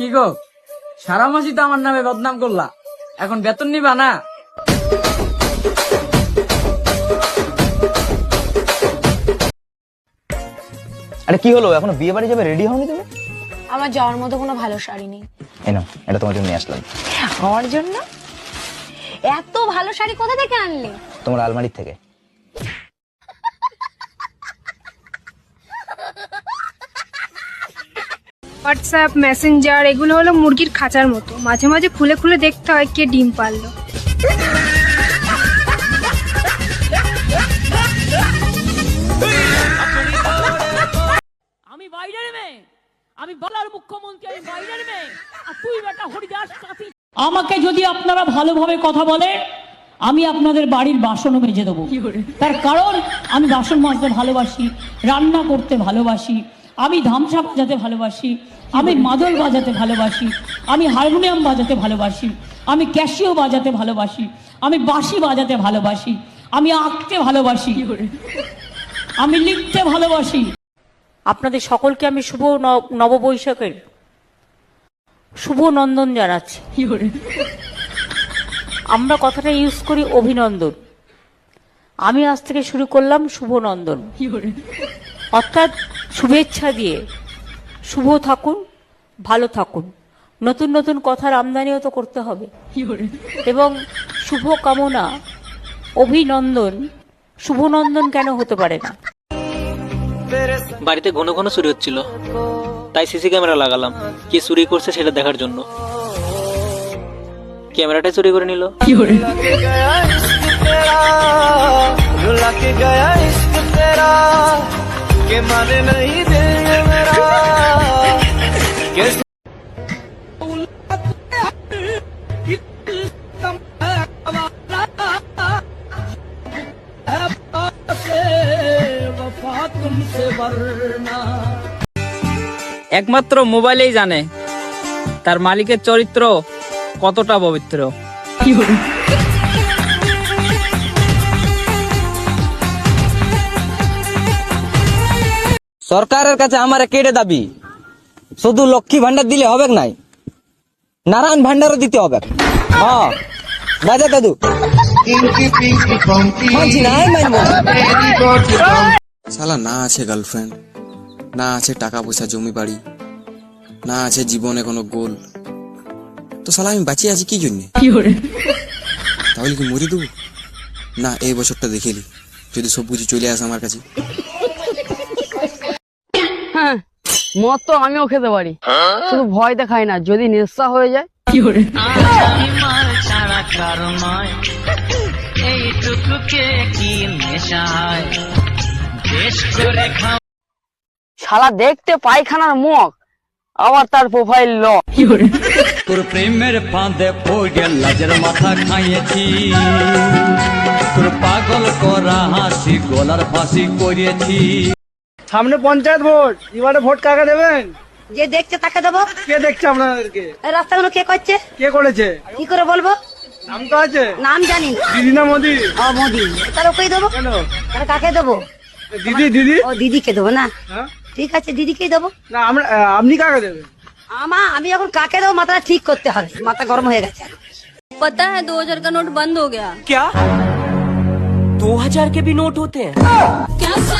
কি গো? সারা মাসই তো আমার নামে বদনাম করলা। এখন বেতন নিবা না? আরে কি হলো? এখন বিয়ে বাড়ি যাবে? রেডি হওনি তুমি? আমার যাওয়ার মতো কোনো ভালো শাড়ি নেই। এই নাও এটা তোমার জন্য নিয়ে আসলাম। আমার জন্য? এত ভালো শাড়ি কোথা থেকে আনলি? তোমার আলমারির থেকে। হোয়াটসঅ্যাপ মেসেঞ্জার এগুলো হলো মুরগির খাঁচার মতো। মাঝে মাঝে খুলে খুলে দেখতে হয় কে ডিম পারল। আমি বাইরের মেয়ে। আমি বলার মুখ্যমন্ত্রী আমি বাইরের মেয়ে। আর তুই বেটা হরিদাস আমাকে যদি আপনারা ভালোভাবে কথা বলেন আমি আপনাদের বাড়ির বাসনও মেজে দেবো। তার কারণ আমি বাসন মাজতে ভালোবাসি রান্না করতে ভালোবাসি আমি ধামসা বাজাতে ভালোবাসি আমি মাদল বাজাতে ভালোবাসি আমি হারমোনিয়াম বাজাতে ভালোবাসি আমি ক্যাশিও বাজাতে ভালোবাসি আমি বাঁশি বাজাতে ভালোবাসি আমি আঁকতে ভালোবাসি আমি লিখতে ভালোবাসি। আপনাদের সকলকে আমি শুভ নববৈশাখের শুভ নন্দন জানাচ্ছি আমরা কথাটা ইউজ করি অভিনন্দন। আমি আজ থেকে শুরু করলাম শুভ নন্দন অর্থাৎ শুভেচ্ছা দিয়ে। শুভ থাকুন ভালো থাকুন। নতুন নতুন কথার আমদানিও তো করতে হবে। এবং শুভ কামনা অভিনন্দন শুভনন্দন কেন হতে পারে না? বাড়িতে ঘন ঘন চুরি হচ্ছিল। তাই সিসি ক্যামেরা লাগালাম। কি চুরি করছে সেটা দেখার জন্য। ক্যামেরাটাই চুরি করে নিল। একমাত্র মোবাইলেই জানে তার মালিকের চরিত্র কতটা পবিত্র। সরকারের কাছে আমার কেটে দাবি? শুধু লক্ষ্মী ভান্ডার দিলে হবে নাই? নারায়ণ ভান্ডারও দিতে হবে। হ্যাঁ বাজা দাদু। শালা না আছে গার্লফ্রেন্ড না আছে টাকা পয়সা জমি বাড়ি না আছে জীবনে কোনো গোল তো শালা আমি বাঁচিয়ে আছি কি জন্যে? তাহলে কি মরে দেবো? না এই বছরটা দেখেলি যদি সব কিছু চলে আসে আমার কাছে। মদ তো আমিও খেতে পারি। শুধু ভয় দেখাই না যদি নেশা হয়ে যায়। কি করে? শালা দেখতে পায়খানার মুখ আবার তার প্রোফাইল ল। তোর প্রেমের ফাঁদে পড়ে লাজের মাথা খাইয়েছি। তোর পাগল করা হাসি গলার ফাঁসি করিয়েছি। সামনে পঞ্চায়েত ভোট এবারে ভোট কাকে দেবেন যে দেখছে তাকে দেবো কে দেখছে আপনাদেরকে এই রাস্তাগুলো কে করছে কে করেছে কি করে বলবো নাম তো আছে নাম জানি না। দিদি না মোদি ও মোদি তাহলে ওকেই দেবো কেন তাহলে কাকে দেবো দিদি দিদি ও দিদিকে দেবো না হ্যাঁ? ঠিক আছে দিদিকেই দেবো না আমরা আপনি কাকে দেবেন আমা আমি এখন কাকে দেবো মাথাটা ঠিক করতে হবে মাথা গরম হয়ে গেছে पता है दो हजार का नोट बंद हो गया क्या दो हजार के भी नोट होते हैं क्या से